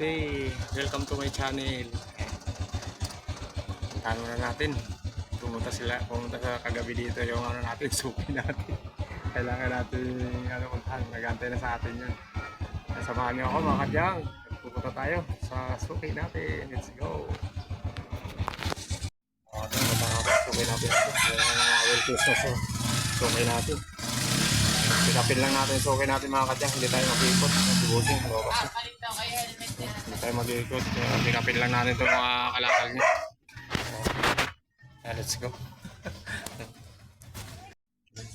Day. Welcome to my channel. Puntahan muna natin. Pumunta sila, pumunta sa kagabi dito yung ano natin, suki natin. Kailangan natin ano puntahan. Nagantay na sa atin yan. Samahan niyo ako mga kadyang. Pupunta tayo sa suki natin. Let's go. Suki natin. Yung mga well sa suki natin. Pikapin lang natin yung suki natin mga kadyang. Hindi tayo mag-ikot. Nagbubusin. Lokas. Hindi tayo mag-ikot. Pikapin lang natin itong mga kalakal niya. Yeah, let's go.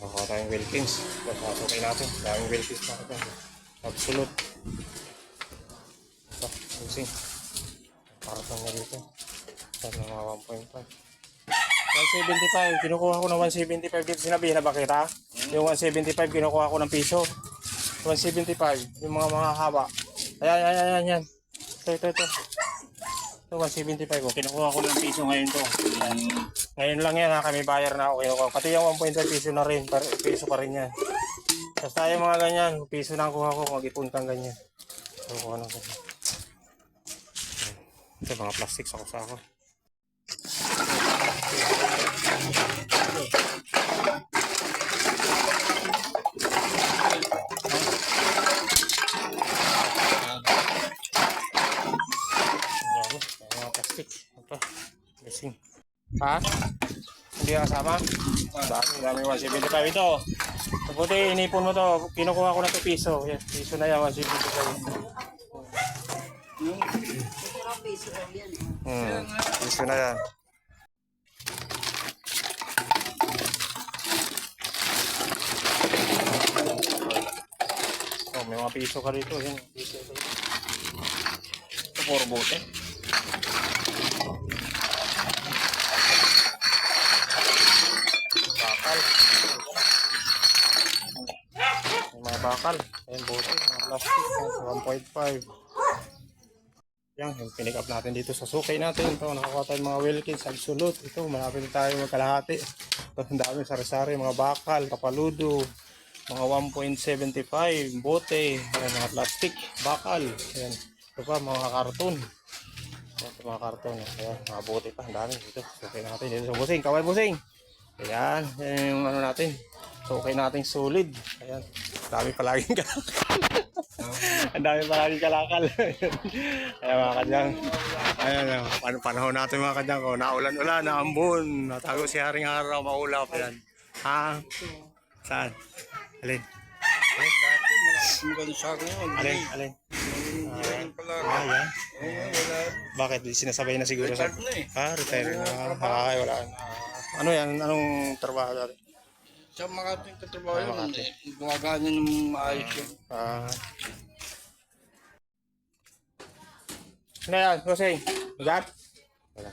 Makuha tayong Wilkins. Papasokay natin. Daming Wilkins na ito. Absolute. Ito, using. Paratang na dito. Ito na mga 1.5. 175. Kinukuha ko ng 175 dito. Sinabi na ba kita? Yung 175 kinukuha ko ng piso. 175. Yung mga mga haba. Ayan, ayan, ayan, ayan. Ito, ito, ito. Ito 175 ko. Kinukuha ko ng piso ngayon to. Ayan. Ngayon lang yan ha, kami bayar na ako. Kinukuha. Pati yung 1.5 piso na rin. Par, piso pa rin yan. Basta yung mga ganyan, piso na kuha ko. Mag-ipon kang ganyan. Kinukuha ng ganyan. Ito mga plastic sa kusako. Missing. Ha? Hindi ka kasama? Dami, dami 175 ito. Mabuti, inipon mo to. Kinukuha ko na to piso. Yes, piso na yan, 175. Hmm, piso na yan. Oh, may mga piso ka rito. Yan, piso ito. Ito, puro bote. Bakal. May mga bakal. Ayan, bote. Mga plastic. Ayan, 1.5. Yan, yung pinick up natin dito sa sukay natin. Ito, nakakuha tayo mga Wilkins, Absolute. Ito, malapit tayo magkalahati. Ito, ang dami sari-sari, mga bakal, kapaludo, mga 1.75, bote, ayan, mga plastic, bakal. Ayan, ito pa, mga karton. Ayan, ito, mga karton. Ayan, mga bote pa, ang dami dito. Sukay natin dito sa busing. Kaway busing! Ayan, yan yung ano natin. Sukay natin solid. Ayan, dami palaging kalakal. Ang dami palaging kalakal. Ayan mga kadyang. Ayan, ayan. Pan panahon natin mga kadyang ko. Naulan-ulan, naambon. Natago si Haring Araw, maulap. Ayan. Ha? Saan? Alin? Alin? Alin? Ah, yan. Bakit? Sinasabay na siguro sa... Ah, retire na. Ah, ay, wala na. Ano yan? Anong trabaho dati? Sa Makati katrabaho Sa yun, Makati. eh, gumagana ng maayos yun. Ah. Ano yan? Roseng? Magat? Wala.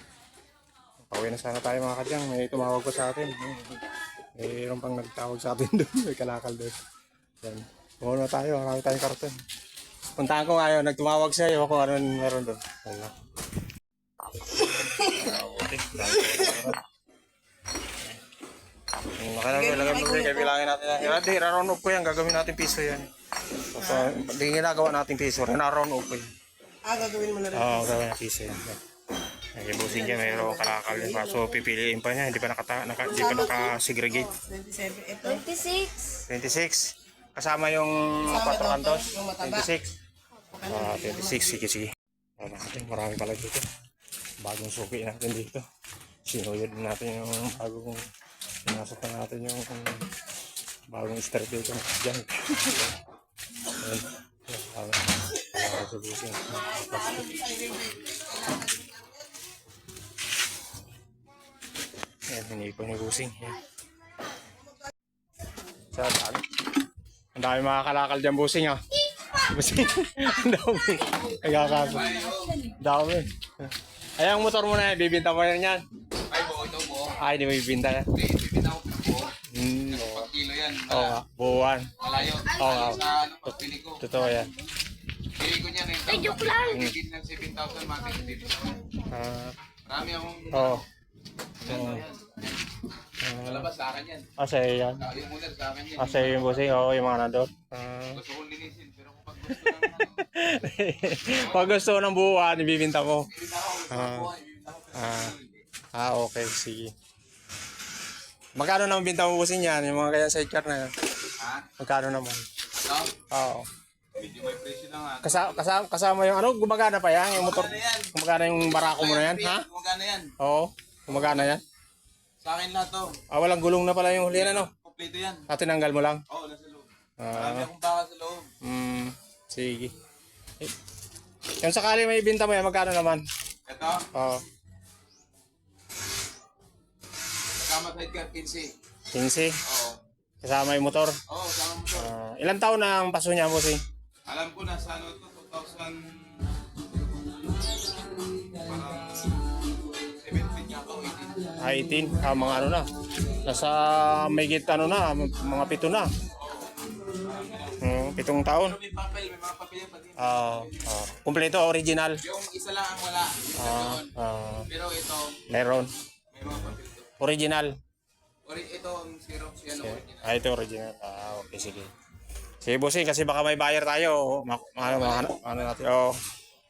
Pauwi na sana tayo mga kadyang. May tumawag pa sa atin. Mayroon pang nagtawag sa atin doon. May kalakal doon. Yan. Na tayo. Marami tayong karton. Puntahan ko ngayon. Nagtumawag sa iyo kung ano meron doon. Wala. Nakalagay, lagay mo rin, bilangin natin yan. Yan, di, raround up ko yan, gagawin natin piso yan. So, di ginagawa natin piso, raround up ko yan. Ah, gagawin mo na rin. Oo, gagawin natin piso yan. Ay, busin niya, mayroong kalakal yun. So, pipiliin pa niya, hindi pa nakata, naka, hindi pa naka-segregate. 27. Ito, 26. Kasama yung quattro cantos. 26. Ah, 26. Sige, sige. Ano natin, marami pala dito. Bagong suki natin dito. Sinuyod natin yung bagong pinasok na natin yung bagong start dito. Diyan. Ayan. Ayan. Ayan. sa busing. Ayan, hinipon ni busing. Ayan. Sa dami. Ang dami mga kalakal dyan busing ah. Busing. Ang dami. Nagkakaso. Ang dami. Ay, ang motor mo na yan. Bibinta mo yan yan. ay buo ito, buo. Ay, di mo bibinta yan. Okay, bibitaw ko ng buo. Hmm, oo. Pag kilo yan, Oo nga. Buwan. malayo. Oo nga. Sa ano, pagpili ko. Totoo yan. Bili ko niya 9,000. Ay, joke lang. Bigit ng 7,000, mati dito. Ah, Marami akong... oo. Ano yan? Malabas sa akin yan. Ah, sa'yo yan. Ah, Yung muna sa akin yan. Ah, sa'yo yung bossing. Oo, yung mga nandun. Ah. Gusto kong linisin, pero kung pag gusto ng ano, Pag gusto ng buuan, ibibinta mo. ko, Ah. buwan, ko. Ah. Ah, okay. Sige. Magkano naman binta mo bossing yan? Yung mga kaya sidecar na yan. Ha? Magkano naman? Ito? Oo. Medyo may presyo lang ha. Kasama, kasama, kasama yung ano, gumagana pa yan? Yung motor, Gumagana yan. gumagana yung barako mo na yan, ha? Gumagana yan. Oo, gumagana yan. Sa akin lahat to. Ah, walang gulong na pala yung huli na, no? Kompleto yan. Ah, tinanggal mo lang. Oo, nasa loob. Marami Ah, akong baka sa loob. mm, sige. Eh, yung sakali may ibinta mo yan, magkano naman? Ito, Oo, kasama sidecar 15. 15. Oo. Kasama yung motor. Oo, sama mo to. Ah, ilang taon na ang paso niya, bossing? Alam ko na sa ano to, 2000... 18. Ah, 18. Ah, mga ano na. Nasa may git ano na, mga pito na. Hmm, pitong taon. May papel, may mga papel yan pati. Ah, ah, kumpleto, original. Yung isa lang ang wala. Ah, ah, Pero ito, meron. may mga papel to. Original. Ori, ito ang Xerox, yan original. Ah, ito original. Ah, okay, sige. Sige, bossing, kasi baka may buyer tayo. Ma ano, ma ano natin. Oh,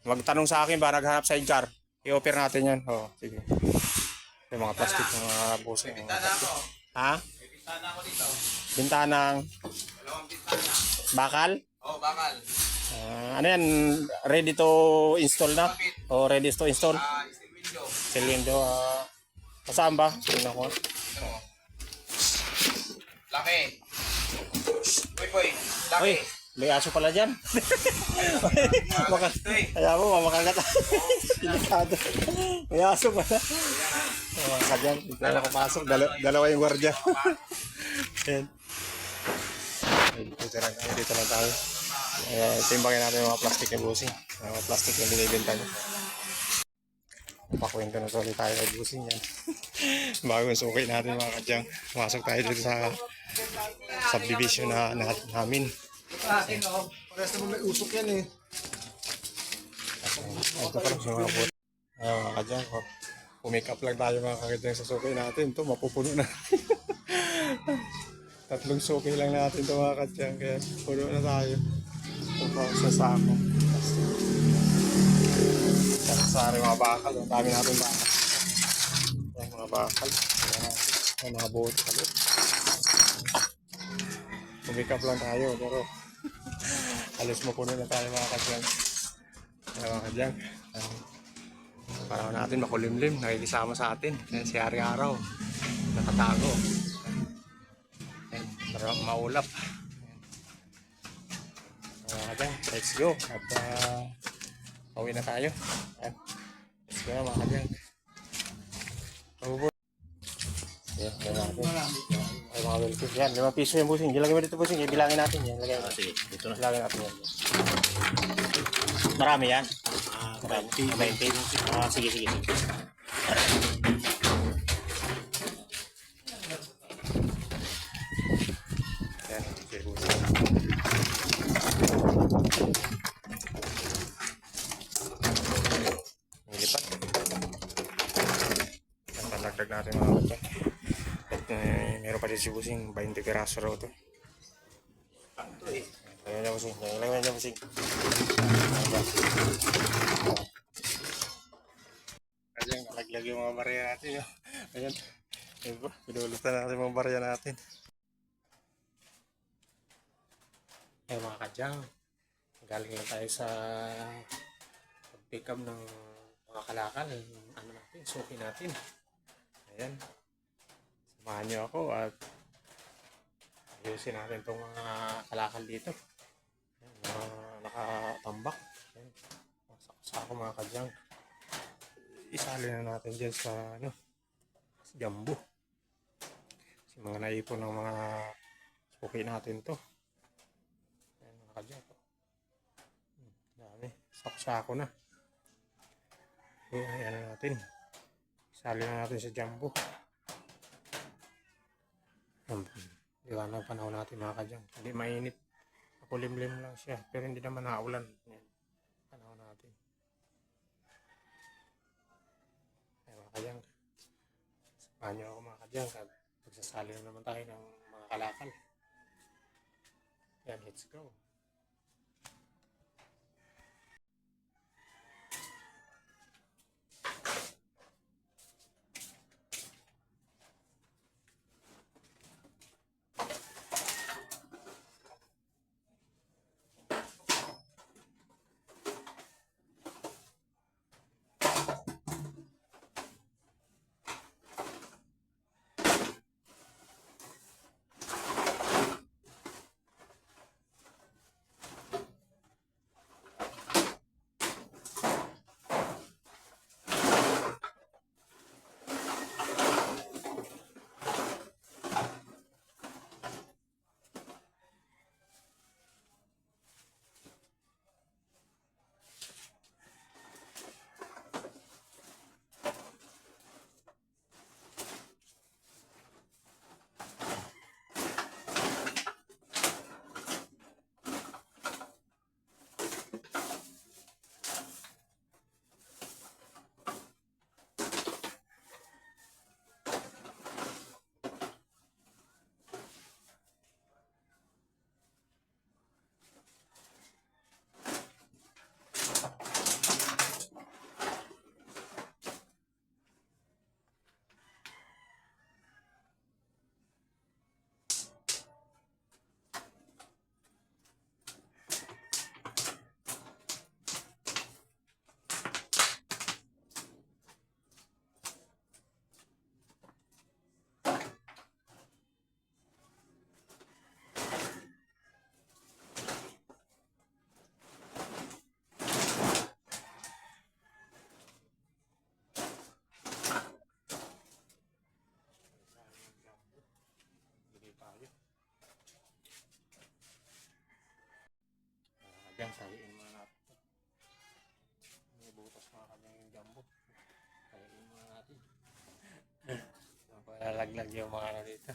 magtanong sa akin ba naghanap sidecar? I-offer natin yan. Oh, sige. Yung mga plastic ng mga bossing. mga Bintana plastic. ako. Ha? May bintana ako dito. Bintanang Dalawang bintana. bakal? Oh, bakal. Ah, ano yan? Ready to install na? O ready to install? Ah, steel window. Steel window. ah. Saan ba? Tingnan ko. Ito mo. Laki. Uy, boy. Laki. Uy, may aso pala dyan. Eh. kaya mo, makagat. Delikado. may aso pala. Oh, ka dyan. Dito na nakapasok. Dala, dalawa yung gwardiya. Ayan. Dito lang, tayo, dito lang tayo. Eh, timbangin natin yung mga plastic. Yung mga plastic na binibenta niya. Pakwento na ulit tayo kay busing yan. Bagong suki natin mga kadyang. Pumasok tayo dito sa subdivision na, na namin. Parehas naman may usok yan eh. Ito pa lang sa mga. Ayaw mga kadyang. Oh. Pumake up lang tayo mga kadyang sa suki natin. Ito mapupuno na. Tatlong suki lang natin ito mga kadyang. Kaya puno na tayo. Ito sa sako. Sari mga bakal. Ang dami natin bakal. Yan mga bakal. Yan natin. Yan mga. Pumake up lang tayo. Pero halos mapuno na tayo mga kadyang. Kaya mga kadyang. Um, Parang natin makulimlim, nakikisama sa atin. Kaya si Ari Araw, nakatago. Ayan, para maulap. Ayan. Mga kadyang, let's go. At uh, na tayo. Ayan. Let's go na mga kadyang. Ayan, yan natin. Ay, mga welcome. Yan, lima piso yung busing. Ilagay mo dito busing. Ibilangin natin yan. Ilagay mo. Sige, dito na. Ilagay natin yan. Marami yan. Ah, 20. 20. Ah, sige, sige. sige. Yan, sige, busing. Nilipat. Yan, palagdag natin mga kapatid. At eh, meron pa din si Busing, 20 piraso raw ito. Lagyan niya Busing, lagyan niya Busing. Ayan, nalaglag yung mga barya natin. oh. Ayan. Ayan po, pinulutan natin mga barya natin. Ay mga kadyang, galing lang tayo sa pick up ng mga kalakal, ano natin, suki natin. Ayan. Samahan niyo ako at ayusin natin itong mga kalakal dito. Ayan, mga nakatambak. Ayan. Sa ako mga kadyang. Isali na natin dyan sa ano, sa jambu. Kasi mga naipon ng mga suki natin to. Ayan mga kadyang. Hmm, Dami. Sako-sako na. Okay, ayan na natin. Isali na natin sa jumbo. Ayan di ba Liwanag panahon natin mga kadyang. Hindi mainit. Makulimlim lang siya. Pero hindi naman naulan. Yan. Panahon natin. Ay mga kadyang. Samahan niyo ako mga kadyang. Pagsasali na naman tayo ng mga kalakal. Yan, let's go. Ah, tayoin muna natin. to. May butas mga kanyang jumbo. Tayoin muna natin. Palalaglag yung mga ano dito.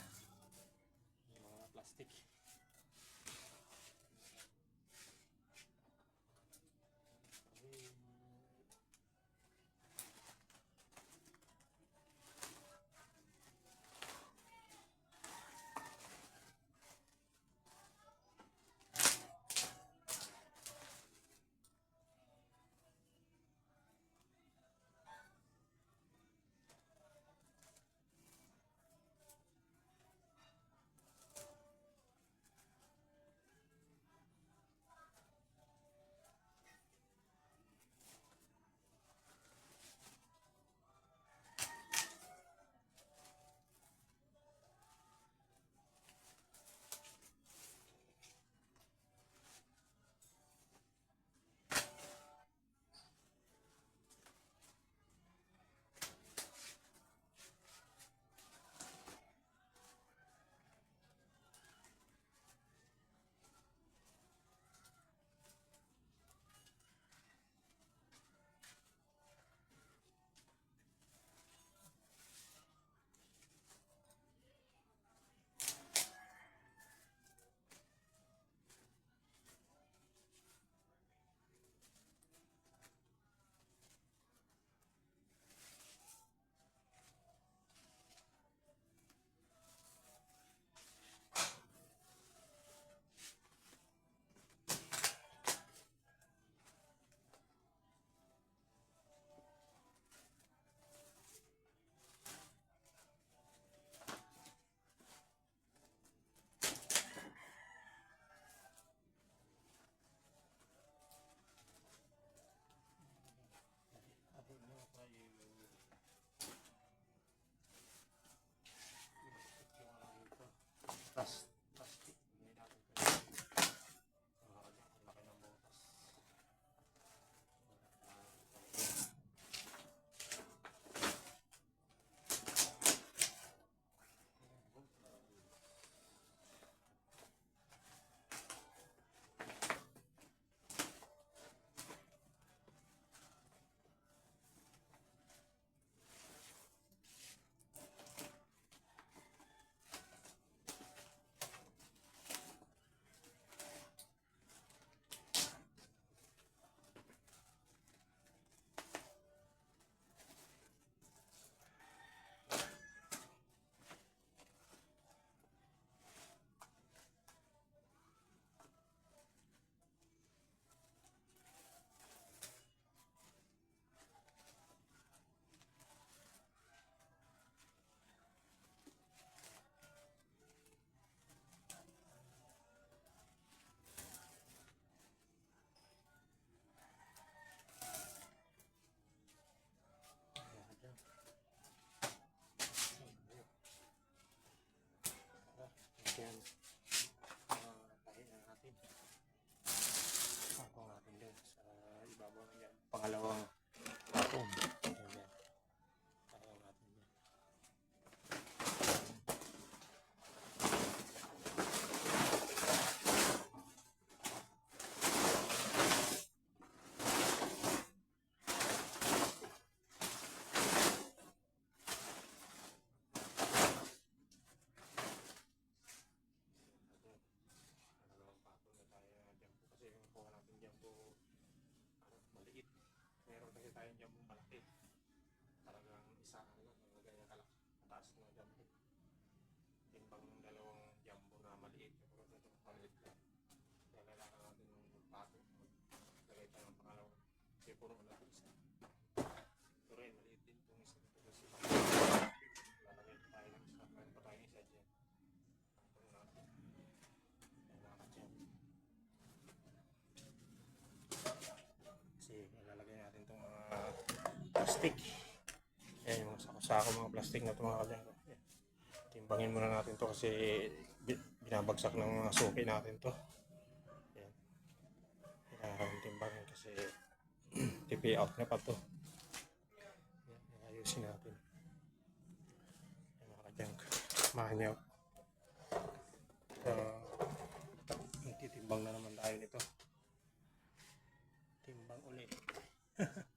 Puro na isa. Pero yun, maliit din itong isa. Ito kasi lalagay tayo ng isa. Meron pa tayong isa dyan. Patong natin. Kailangan dyan. Kasi ilalagay natin itong mga plastic. Yan yung sako-sako mga plastic na ito mga kalyan. Yan. Timbangin muna natin to kasi bi- binabagsak ng mga suki natin to. Yan. Kailangan timbangin kasi TP out na pa to. Ayusin natin. Yan mga kalyan. Mahanyaw. So, magtitimbang na naman tayo nito. Timbang ulit.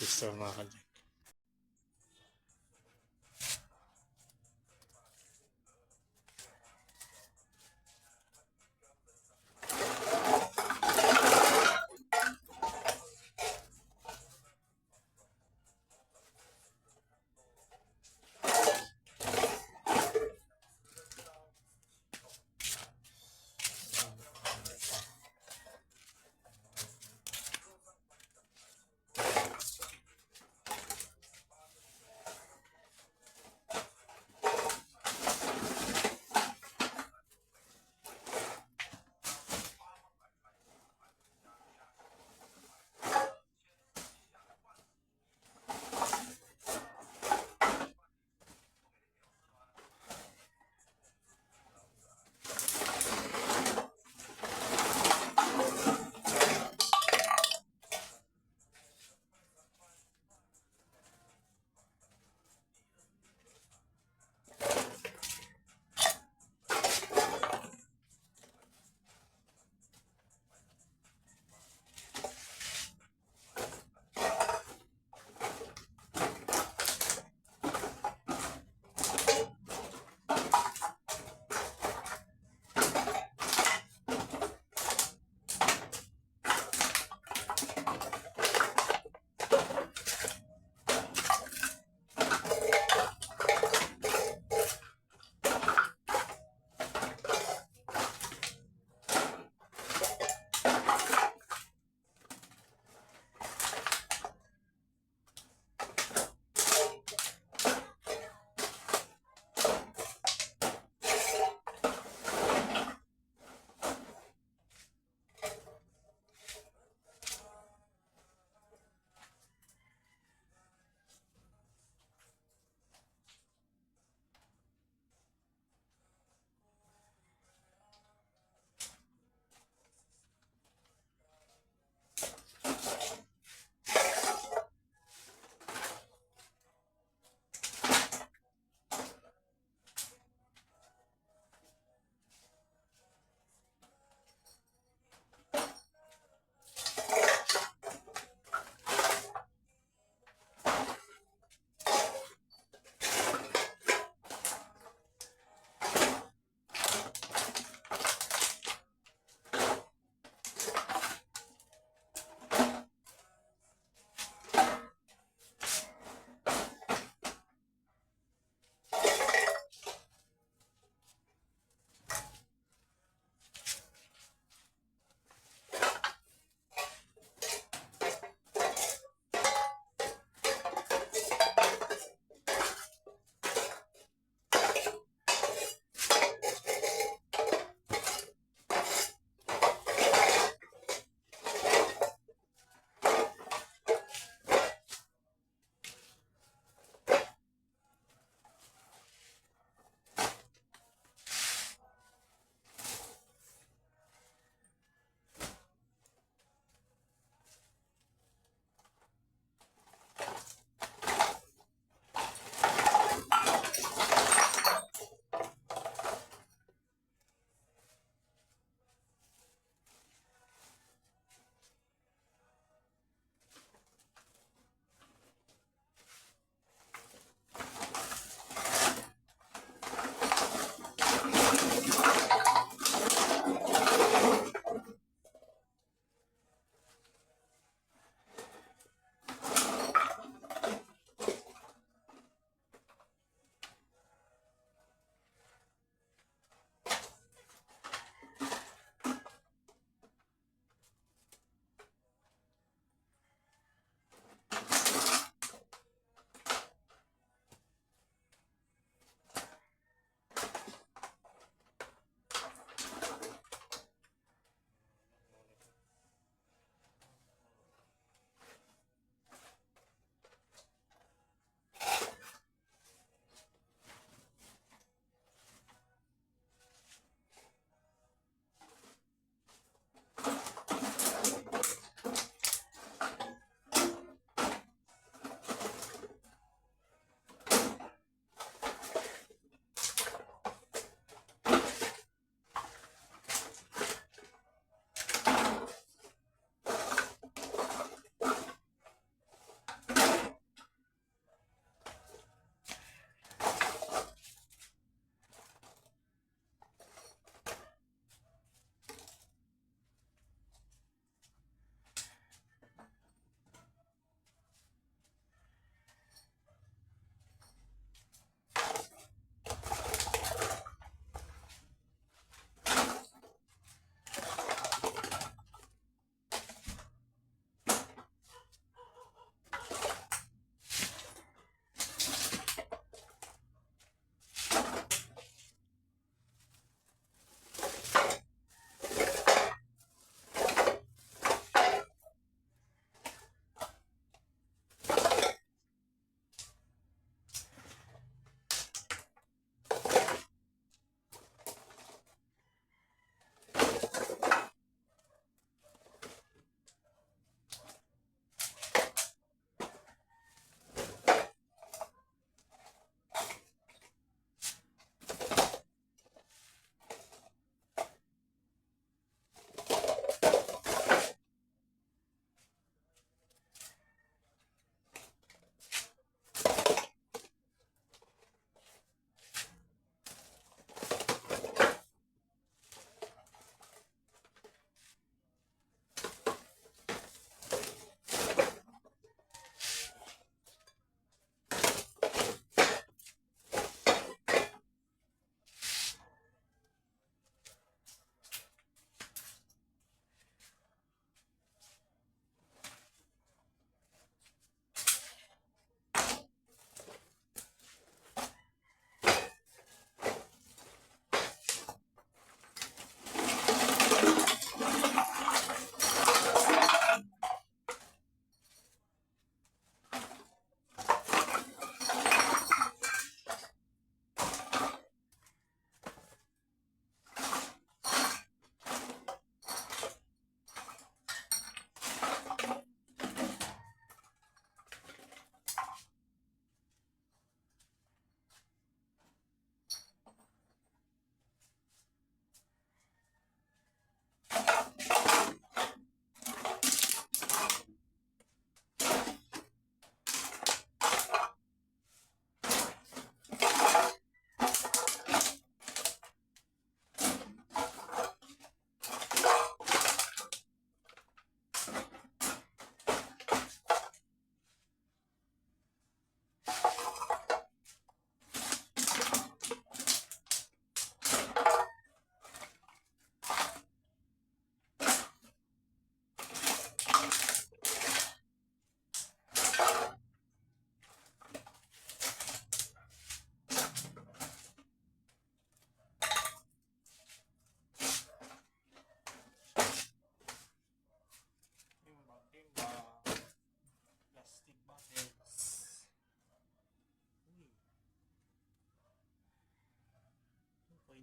So, tayo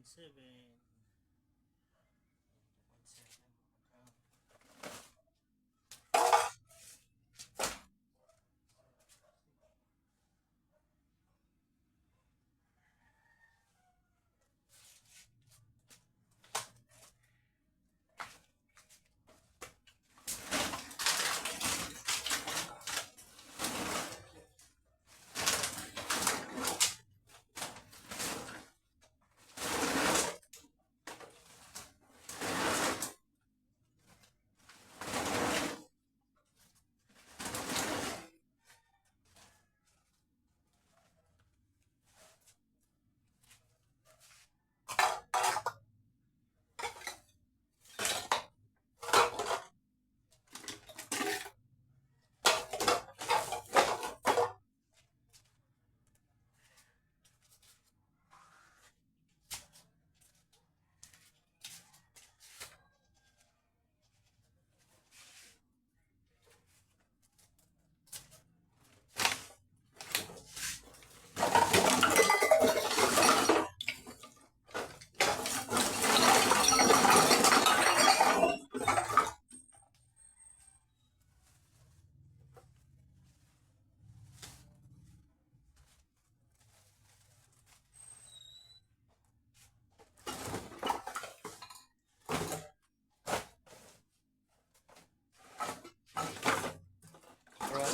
是呗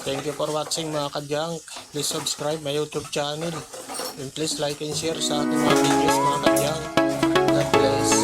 Thank you for watching mga kadyank. Please subscribe my YouTube channel. And please like and share sa ating mga videos mga kadyank. God bless.